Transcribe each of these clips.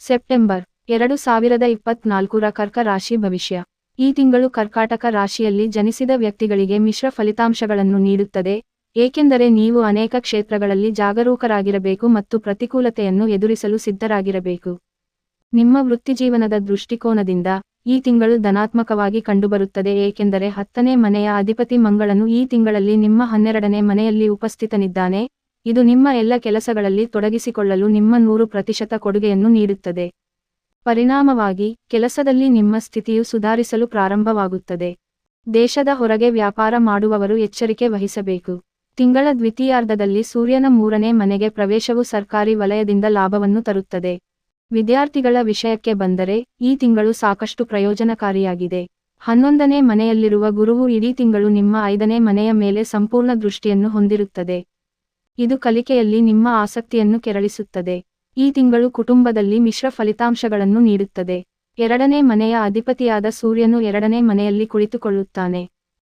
September ಎರಡು ಸಾವಿರದ ಇಪ್ಪತ್ನಾಲ್ಕರ ಕರ್ಕ ರಾಶಿ ಭವಿಷ್ಯ. ಈ ತಿಂಗಳು ಕರ್ಕಾಟಕ ರಾಶಿಯಲ್ಲಿ ಜನಿಸಿದ ವ್ಯಕ್ತಿಗಳಿಗೆ ಮಿಶ್ರ ಫಲಿತಾಂಶಗಳನ್ನು ನೀಡುತ್ತದೆ. ಏಕೆಂದರೆ ನೀವು ಅನೇಕ ಕ್ಷೇತ್ರಗಳಲ್ಲಿ ಜಾಗರೂಕರಾಗಿರಬೇಕು ಮತ್ತು ಪ್ರತಿಕೂಲತೆಯನ್ನು ಎದುರಿಸಲು ಸಿದ್ಧರಾಗಿರಬೇಕು. ನಿಮ್ಮ ವೃತ್ತಿಜೀವನದ ದೃಷ್ಟಿಕೋನದಿಂದ ಈ ತಿಂಗಳು ಧನಾತ್ಮಕವಾಗಿ ಕಂಡುಬರುತ್ತದೆ. ಏಕೆಂದರೆ ಹತ್ತನೇ ಮನೆಯ ಅಧಿಪತಿ ಮಂಗಳನು ಈ ತಿಂಗಳಲ್ಲಿ ನಿಮ್ಮ ಹನ್ನೆರಡನೇ ಮನೆಯಲ್ಲಿ ಉಪಸ್ಥಿತನಿದ್ದಾನೆ. ಇದು ನಿಮ್ಮ ಎಲ್ಲ ಕೆಲಸಗಳಲ್ಲಿ ತೊಡಗಿಸಿಕೊಳ್ಳಲು ನಿಮ್ಮ ನೂರು ಪ್ರತಿಶತ ಕೊಡುಗೆಯನ್ನು ನೀಡುತ್ತದೆ. ಪರಿಣಾಮವಾಗಿ, ಕೆಲಸದಲ್ಲಿ ನಿಮ್ಮ ಸ್ಥಿತಿಯು ಸುಧಾರಿಸಲು ಪ್ರಾರಂಭವಾಗುತ್ತದೆ. ದೇಶದ ಹೊರಗೆ ವ್ಯಾಪಾರ ಮಾಡುವವರು ಎಚ್ಚರಿಕೆ ವಹಿಸಬೇಕು. ತಿಂಗಳ ದ್ವಿತೀಯಾರ್ಧದಲ್ಲಿ ಸೂರ್ಯನ ಮೂರನೇ ಮನೆಗೆ ಪ್ರವೇಶವು ಸರ್ಕಾರಿ ವಲಯದಿಂದ ಲಾಭವನ್ನು ತರುತ್ತದೆ. ವಿದ್ಯಾರ್ಥಿಗಳ ವಿಷಯಕ್ಕೆ ಬಂದರೆ, ಈ ತಿಂಗಳು ಸಾಕಷ್ಟು ಪ್ರಯೋಜನಕಾರಿಯಾಗಿದೆ. ಹನ್ನೊಂದನೇ ಮನೆಯಲ್ಲಿರುವ ಗುರುವು ಇಡೀ ತಿಂಗಳು ನಿಮ್ಮ ಐದನೇ ಮನೆಯ ಮೇಲೆ ಸಂಪೂರ್ಣ ದೃಷ್ಟಿಯನ್ನು ಹೊಂದಿರುತ್ತದೆ. ಇದು ಕಲಿಕೆಯಲ್ಲಿ ನಿಮ್ಮ ಆಸಕ್ತಿಯನ್ನು ಕೆರಳಿಸುತ್ತದೆ. ಈ ತಿಂಗಳು ಕುಟುಂಬದಲ್ಲಿ ಮಿಶ್ರ ಫಲಿತಾಂಶಗಳನ್ನು ನೀಡುತ್ತದೆ. ಎರಡನೇ ಮನೆಯ ಅಧಿಪತಿಯಾದ ಸೂರ್ಯನು ಎರಡನೇ ಮನೆಯಲ್ಲಿ ಕುಳಿತುಕೊಳ್ಳುತ್ತಾನೆ.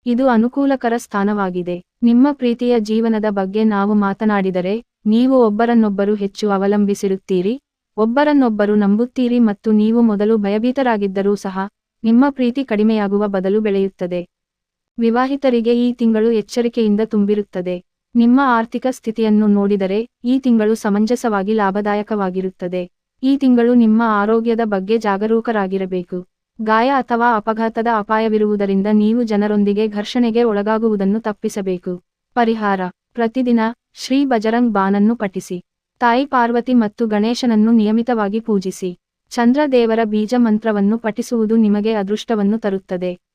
ಇದು ಅನುಕೂಲಕರ ಸ್ಥಾನವಾಗಿದೆ. ನಿಮ್ಮ ಪ್ರೀತಿಯ ಜೀವನದ ಬಗ್ಗೆ ನಾವು ಮಾತನಾಡಿದರೆ, ನೀವು ಒಬ್ಬರನ್ನೊಬ್ಬರು ಹೆಚ್ಚು ಅವಲಂಬಿಸಿರುತ್ತೀರಿ. ಒಬ್ಬರನ್ನೊಬ್ಬರು ನಂಬುತ್ತೀರಿ ಮತ್ತು ನೀವು ಮೊದಲು ಭಯಭೀತರಾಗಿದ್ದರೂ ಸಹ, ನಿಮ್ಮ ಪ್ರೀತಿ ಕಡಿಮೆಯಾಗುವ ಬದಲು ಬೆಳೆಯುತ್ತದೆ. ವಿವಾಹಿತರಿಗೆ ಈ ತಿಂಗಳು ಎಚ್ಚರಿಕೆಯಿಂದ ತುಂಬಿರುತ್ತದೆ. ನಿಮ್ಮ ಆರ್ಥಿಕ ಸ್ಥಿತಿಯನ್ನು ನೋಡಿದರೆ ಈ ತಿಂಗಳು ಸಮಂಜಸವಾಗಿ ಲಾಭದಾಯಕವಾಗಿರುತ್ತದೆ. ಈ ತಿಂಗಳು ನಿಮ್ಮ ಆರೋಗ್ಯದ ಬಗ್ಗೆ ಜಾಗರೂಕರಾಗಿರಬೇಕು. ಗಾಯ ಅಥವಾ ಅಪಘಾತದ ಅಪಾಯವಿರುವುದರಿಂದ ನೀವು ಜನರೊಂದಿಗೆ ಘರ್ಷಣೆಗೆ ಒಳಗಾಗುವುದನ್ನು ತಪ್ಪಿಸಬೇಕು. ಪರಿಹಾರ. ಪ್ರತಿದಿನ ಶ್ರೀ ಬಜರಂಗ್ ಬಾನನ್ನು ಪಠಿಸಿ. ತಾಯಿ ಪಾರ್ವತಿ ಮತ್ತು ಗಣೇಶನನ್ನು ನಿಯಮಿತವಾಗಿ ಪೂಜಿಸಿ. ಚಂದ್ರದೇವರ ಬೀಜ ಮಂತ್ರವನ್ನು ಪಠಿಸುವುದು ನಿಮಗೆ ಅದೃಷ್ಟವನ್ನು ತರುತ್ತದೆ.